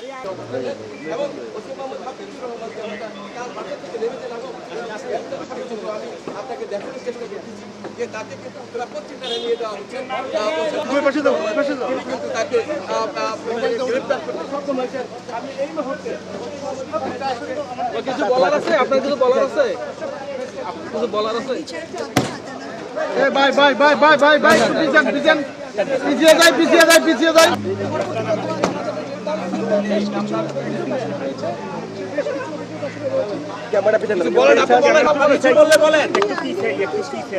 এবং ওসি মোহাম্মদ হাফিজুর রহমান তার বাসা থেকে নেমে যে আমি আপনাকে দেখানোর চেষ্টা করতেছি যে তাকে কিন্তু উত্তরা নিয়ে যাওয়া হচ্ছে কিন্তু তাকে আহ, আহ, গ্রেপ্তার করতে সক্ষম হয়েছে আমি এই মুহূর্তে কিছু বলার আছে? আপনার কিছু বলার আছে? কিছু বলার আছে? ভাই ভাই ভাই ভাই ভাই ভাই পিছন পিছন পিছিয়ে যায় পিছিয়ে যায় পিছিয়ে পিছনে বলেন আপনি বলেন আপনি বললে বলেন। পিছে আপনাদেরকে গেট আটকে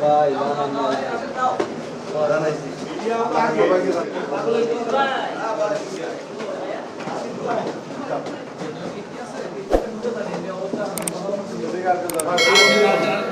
Vai, vai, vai. Bora, Anaís. Obrigado, Obrigado.